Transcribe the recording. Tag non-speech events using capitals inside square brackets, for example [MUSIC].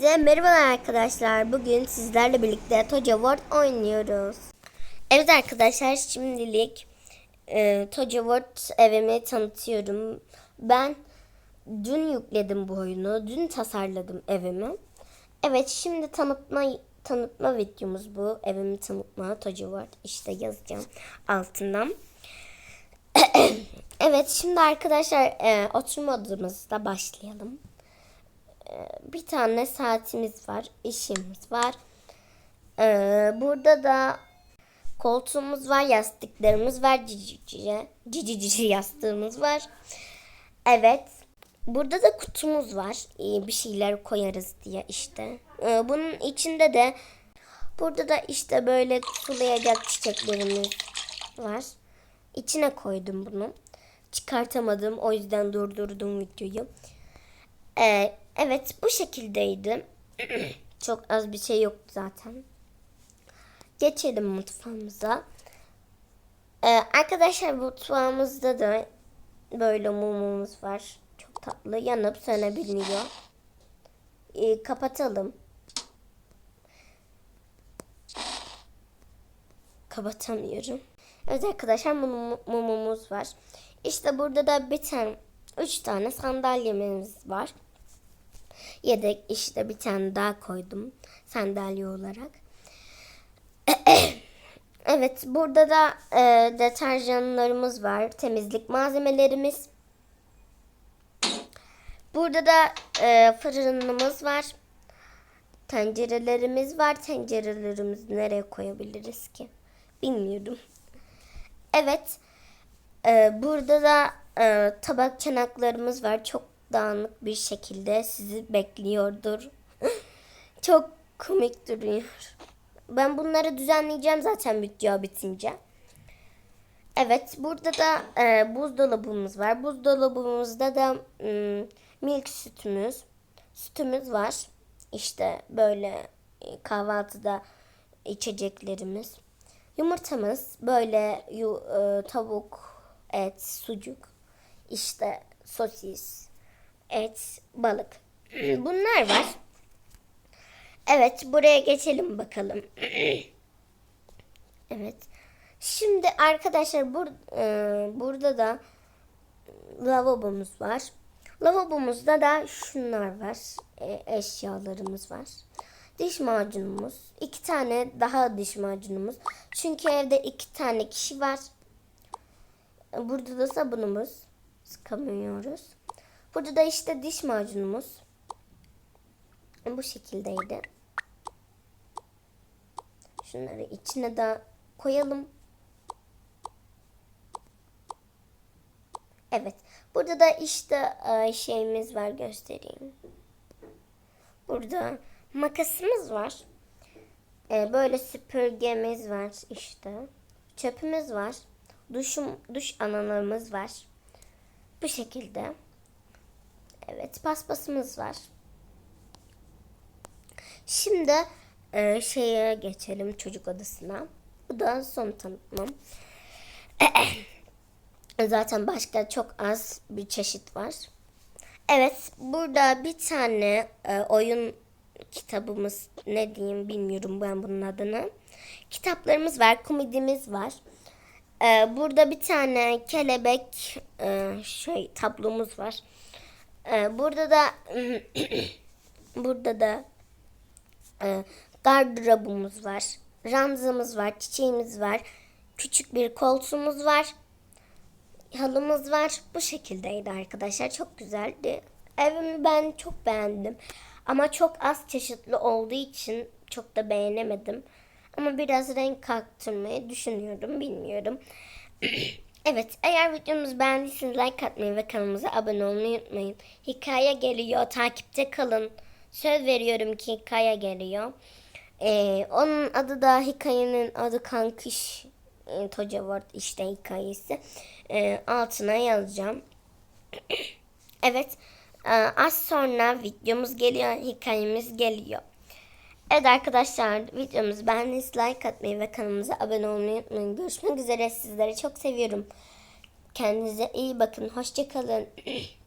Size merhabalar arkadaşlar. Bugün sizlerle birlikte Toca World oynuyoruz. Evet arkadaşlar şimdilik e, Toca World evimi tanıtıyorum. Ben dün yükledim bu oyunu. Dün tasarladım evimi. Evet şimdi tanıtma tanıtma videomuz bu. Evimi tanıtma Toca World. İşte yazacağım altından. [COUGHS] evet şimdi arkadaşlar e, oturma odamızda başlayalım bir tane saatimiz var, işimiz var. Ee, burada da koltuğumuz var, yastıklarımız var, cici cici, cici cici yastığımız var. Evet. Burada da kutumuz var. Ee, bir şeyler koyarız diye işte. Ee, bunun içinde de burada da işte böyle sulayacak çiçeklerimiz var. İçine koydum bunu. Çıkartamadım. O yüzden durdurdum videoyu. Ee, evet bu şekildeydi. [CLEARS THROAT] Çok az bir şey yoktu zaten. Geçelim mutfağımıza. Ee, arkadaşlar mutfağımızda da böyle mumumuz var. Çok tatlı. Yanıp sönebiliyor. Ee, kapatalım. Kapatamıyorum. Evet arkadaşlar mum- mumumuz var. İşte burada da bir tane, üç tane sandalyemiz var. Yedek işte bir tane daha koydum sandalye olarak. [CLEARS THROAT] evet burada da e, deterjanlarımız var. Temizlik malzemelerimiz. Burada da e, fırınımız var. Tencerelerimiz var. Tencerelerimizi nereye koyabiliriz ki? Bilmiyorum. Evet. e, burada da e, tabak çanaklarımız var. Çok dağınık bir şekilde sizi bekliyordur. [LAUGHS] Çok komik duruyor. Ben bunları düzenleyeceğim zaten video bitince. Evet burada da e, buzdolabımız var. Buzdolabımızda da mm, milk sütümüz, sütümüz var. İşte böyle e, kahvaltıda içeceklerimiz. Yumurtamız böyle yu, e, tavuk, et, sucuk, işte sosis, et, balık. Bunlar var. Evet buraya geçelim bakalım. [CLEARS THROAT] evet. Şimdi arkadaşlar bur e, burada da lavabomuz var. Lavabomuzda da şunlar var. E, eşyalarımız var. Diş macunumuz. iki tane daha diş macunumuz. Çünkü evde iki tane kişi var. Burada da sabunumuz. Sıkamıyoruz. Burada da işte diş macunumuz. Bu şekildeydi. Şunları içine de koyalım. Evet. Burada da işte e, şeyimiz var göstereyim. Burada makasımız var. E, böyle süpürgemiz var işte. Çöpümüz var. Duşum, duş analarımız var. Bu şekilde. Evet paspasımız var. Şimdi e, şeye geçelim çocuk odasına. Bu da son tanıtmam. [CLEARS THROAT] Zaten başka çok az bir çeşit var. Evet burada bir tane e, oyun kitabımız ne diyeyim bilmiyorum ben bunun adını. Kitaplarımız var, komedimiz var. E, burada bir tane kelebek e, şey tablomuz var. Ee, burada da [CLEARS THROAT] burada da e, gardırobumuz var. Ranzamız var, çiçeğimiz var. Küçük bir koltuğumuz var. Halımız var. Bu şekildeydi arkadaşlar. Çok güzeldi. Evimi ben çok beğendim. Ama çok az çeşitli olduğu için çok da beğenemedim. Ama biraz renk kattırmayı düşünüyorum. Bilmiyorum. [CLEARS THROAT] Evet eğer videomuzu beğendiyseniz like atmayı ve kanalımıza abone olmayı unutmayın. Hikaye geliyor takipte kalın. Söz veriyorum ki hikaye geliyor. Ee, onun adı da hikayenin adı Kankış e, Toca Word işte hikayesi. Ee, altına yazacağım. [CLEARS THROAT] evet e, az sonra videomuz geliyor hikayemiz geliyor. Evet arkadaşlar videomuzu beğendiyseniz like atmayı ve kanalımıza abone olmayı unutmayın. Görüşmek üzere sizleri çok seviyorum. Kendinize iyi bakın. Hoşçakalın. [CLEARS THROAT]